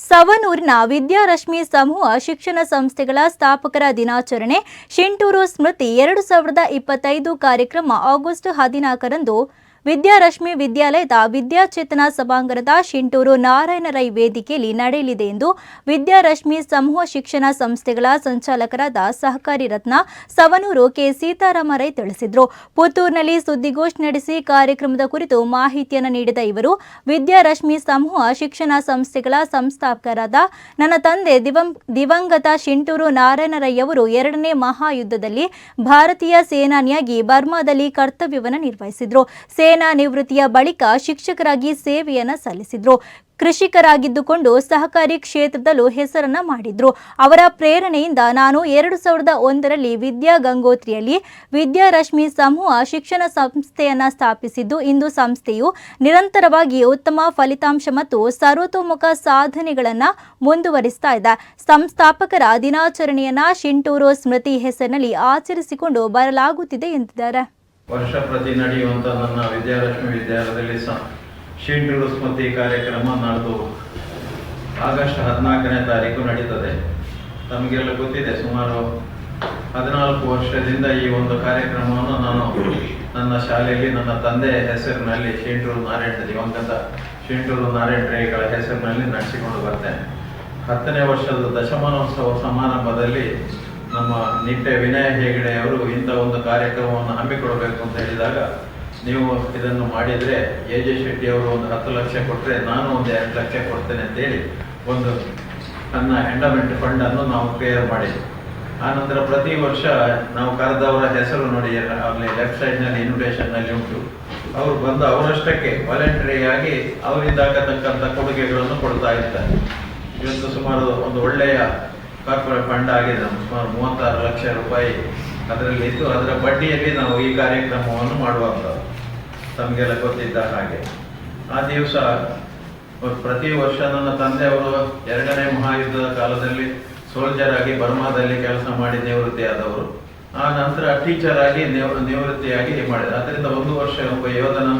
ಸವನೂರಿನ ವಿದ್ಯಾರಶ್ಮಿ ಸಮೂಹ ಶಿಕ್ಷಣ ಸಂಸ್ಥೆಗಳ ಸ್ಥಾಪಕರ ದಿನಾಚರಣೆ ಶಿಂಟೂರು ಸ್ಮೃತಿ ಎರಡು ಸಾವಿರದ ಇಪ್ಪತ್ತೈದು ಕಾರ್ಯಕ್ರಮ ಆಗಸ್ಟ್ ಹದಿನಾಲ್ಕರಂದು ವಿದ್ಯಾರಶ್ಮಿ ವಿದ್ಯಾಲಯದ ವಿದ್ಯಾಚೇತನ ಸಭಾಂಗಣದ ಶಿಂಟೂರು ನಾರಾಯಣ ರೈ ವೇದಿಕೆಯಲ್ಲಿ ನಡೆಯಲಿದೆ ಎಂದು ವಿದ್ಯಾರಶ್ಮಿ ಸಮೂಹ ಶಿಕ್ಷಣ ಸಂಸ್ಥೆಗಳ ಸಂಚಾಲಕರಾದ ಸಹಕಾರಿ ರತ್ನ ಸವನೂರು ಕೆ ಸೀತಾರಾಮ ರೈ ತಿಳಿಸಿದರು. ಪುತ್ತೂರಿನಲ್ಲಿ ಸುದ್ದಿಗೋಷ್ಠಿ ನಡೆಸಿ ಕಾರ್ಯಕ್ರಮದ ಕುರಿತು ಮಾಹಿತಿಯನ್ನು ನೀಡಿದ ಇವರು, ವಿದ್ಯಾರಶ್ಮಿ ಸಮೂಹ ಶಿಕ್ಷಣ ಸಂಸ್ಥೆಗಳ ಸಂಸ್ಥಾಪಕರಾದ ನನ್ನ ತಂದೆ ದಿವಂ ದಿವಂಗತ ಶಿಂಟೂರು ನಾರಾಯಣ ರೈ ಎರಡನೇ ಮಹಾಯುದ್ಧದಲ್ಲಿ ಭಾರತೀಯ ಸೇನಾನಿಯಾಗಿ ಬರ್ಮಾದಲ್ಲಿ ಕರ್ತವ್ಯವನ್ನು ನಿರ್ವಹಿಸಿದರು. ನಿವೃತ್ತಿಯ ಬಳಿಕ ಶಿಕ್ಷಕರಾಗಿ ಸೇವೆಯನ್ನು ಸಲ್ಲಿಸಿದ್ರು. ಕೃಷಿಕರಾಗಿದ್ದುಕೊಂಡು ಸಹಕಾರಿ ಕ್ಷೇತ್ರದಲ್ಲೂ ಹೆಸರನ್ನ ಮಾಡಿದ್ರು. ಅವರ ಪ್ರೇರಣೆಯಿಂದ ನಾನು ಎರಡು ಸಾವಿರದ ಒಂದರಲ್ಲಿ ವಿದ್ಯಾ ಗಂಗೋತ್ರಿಯಲ್ಲಿ ವಿದ್ಯಾರಶ್ಮಿ ಸಮೂಹ ಶಿಕ್ಷಣ ಸಂಸ್ಥೆಯನ್ನ ಸ್ಥಾಪಿಸಿದ್ದು, ಇಂದು ಸಂಸ್ಥೆಯು ನಿರಂತರವಾಗಿ ಉತ್ತಮ ಫಲಿತಾಂಶ ಮತ್ತು ಸರ್ವತೋಮುಖ ಸಾಧನೆಗಳನ್ನ ಮುಂದುವರಿಸ್ತಾ ಇದೆ. ಸಂಸ್ಥಾಪಕರ ದಿನಾಚರಣೆಯನ್ನ ಶಿಂಟೂರು ಸ್ಮೃತಿ ಹೆಸರಿನಲ್ಲಿ ಆಚರಿಸಿಕೊಂಡು ಬರಲಾಗುತ್ತಿದೆ ಎಂದಿದ್ದಾರೆ. ವರ್ಷ ಪ್ರತಿ ನಡೆಯುವಂಥ ನನ್ನ ವಿದ್ಯಾಲಕ್ಷ್ಮಿ ವಿದ್ಯಾಲಯದಲ್ಲಿ ಸ ಶಿಂಟೂರು ಸ್ಮೃತಿ ಕಾರ್ಯಕ್ರಮ ನಡೆದು ಆಗಸ್ಟ್ ಹದಿನಾಲ್ಕನೇ ತಾರೀಕು ನಡೀತದೆ. ತಮಗೆಲ್ಲ ಗೊತ್ತಿದೆ, ಸುಮಾರು ಹದಿನಾಲ್ಕು ವರ್ಷದಿಂದ ಈ ಒಂದು ಕಾರ್ಯಕ್ರಮವನ್ನು ನಾನು ನನ್ನ ಶಾಲೆಯಲ್ಲಿ ನನ್ನ ತಂದೆಯ ಹೆಸರಿನಲ್ಲಿ ಶಿಂಟೂರು ನಾರಾಯಣ ದಿವಂಗತ ಶಿಂಟೂರು ನಾರಾಯಣ ರೇಗಳ ಹೆಸರಿನಲ್ಲಿ ನಡೆಸಿಕೊಂಡು ಬರ್ತೇನೆ. ಹತ್ತನೇ ವರ್ಷದ ದಶಮಾನೋತ್ಸವ ಸಮಾರಂಭದಲ್ಲಿ ನಮ್ಮ ನಿಟ್ಟೆ ವಿನಯ ಹೆಗಡೆ ಅವರು ಇಂಥ ಒಂದು ಕಾರ್ಯಕ್ರಮವನ್ನು ಹಮ್ಮಿಕೊಡಬೇಕು ಅಂತ ಹೇಳಿದಾಗ, ನೀವು ಇದನ್ನು ಮಾಡಿದರೆ ಎ ಜೆ ಶೆಟ್ಟಿ ಅವರು ಒಂದು ಹತ್ತು ಲಕ್ಷ ಕೊಟ್ಟರೆ ನಾನು ಒಂದು ಎರಡು ಲಕ್ಷ ಕೊಡ್ತೇನೆ ಅಂತೇಳಿ ಒಂದು ನನ್ನ ಎಂಡಮೆಂಟ್ ಫಂಡನ್ನು ನಾವು ಕ್ಲಿಯರ್ ಮಾಡಿದ್ವಿ. ಆನಂತರ ಪ್ರತಿ ವರ್ಷ ನಾವು ಕರೆದವರ ಹೆಸರು ನೋಡಿ, ಅಲ್ಲಿ ಲೆಫ್ಟ್ ಸೈಡ್ನಲ್ಲಿ ಇನ್ವಿಟೇಷನ್ನಲ್ಲಿ ಉಂಟು. ಅವರು ಬಂದು ಅವರಷ್ಟಕ್ಕೆ ವಾಲಂಟರಿಯಾಗಿ ಅವರಿಂದ ಆಗತಕ್ಕಂಥ ಕೊಡುಗೆಗಳನ್ನು ಕೊಡ್ತಾ ಇರ್ತಾರೆ ಇವತ್ತು ಸುಮಾರು ಒಂದು ಒಳ್ಳೆಯ ಕಾರ್ಪೊರೇಟ್ ಫಂಡ್ ಆಗಿದೆ ನಮ್ಮ ಸುಮಾರು ಮೂವತ್ತಾರು ಲಕ್ಷ ರೂಪಾಯಿ ಅದರಲ್ಲಿ ಇದ್ದು ಅದರ ಬಡ್ಡಿಯಲ್ಲಿ ನಾವು ಈ ಕಾರ್ಯಕ್ರಮವನ್ನು ಮಾಡುವಂಥದ್ದು. ತಮಗೆಲ್ಲ ಗೊತ್ತಿದ್ದ ಹಾಗೆ. ಆ ದಿವಸ ಪ್ರತಿ ವರ್ಷ ನನ್ನ ತಂದೆಯವರು ಎರಡನೇ ಮಹಾಯುದ್ಧದ ಕಾಲದಲ್ಲಿ ಸೋಲ್ಜರ್ ಆಗಿ ಬರ್ಮಾದಲ್ಲಿ ಕೆಲಸ ಮಾಡಿ ನಿವೃತ್ತಿಯಾದವರು. ಆ ನಂತರ ಟೀಚರ್ ಆಗಿ ನಿವೃತ್ತಿಯಾಗಿ ಮಾಡಿದ್ರು. ಅದರಿಂದ ಒಂದು ವರ್ಷ ಒಬ್ಬ ಯೋಧನ